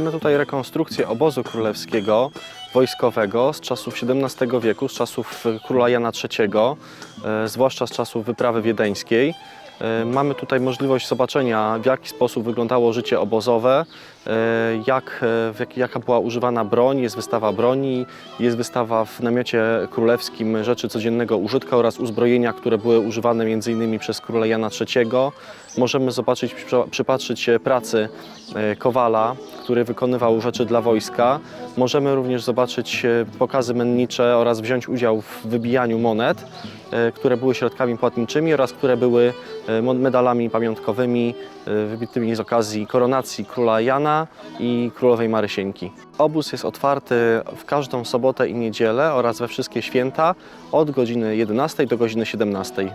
Mamy tutaj rekonstrukcję obozu królewskiego, wojskowego z czasów XVII wieku, z czasów e, króla Jana III, e, zwłaszcza z czasów wyprawy wiedeńskiej. E, Mamy tutaj możliwość zobaczenia, w jaki sposób wyglądało życie obozowe, e, e, jak, jaka była używana broń, jest wystawa broni, jest wystawa w namiocie królewskim rzeczy codziennego użytka oraz uzbrojenia, które były używane m.in. przez króla Jana III. Możemy zobaczyć, przy- przypatrzyć się pracy kowala, który wykonywał rzeczy dla wojska. Możemy również zobaczyć pokazy mennicze oraz wziąć udział w wybijaniu monet, które były środkami płatniczymi oraz które były e, medalami pamiątkowymi e, wybitymi z okazji koronacji króla Jana i królowej Marysieńki. Obóz jest otwarty w każdą sobotę i niedzielę oraz we wszystkie święta od godziny 11 do godziny 17.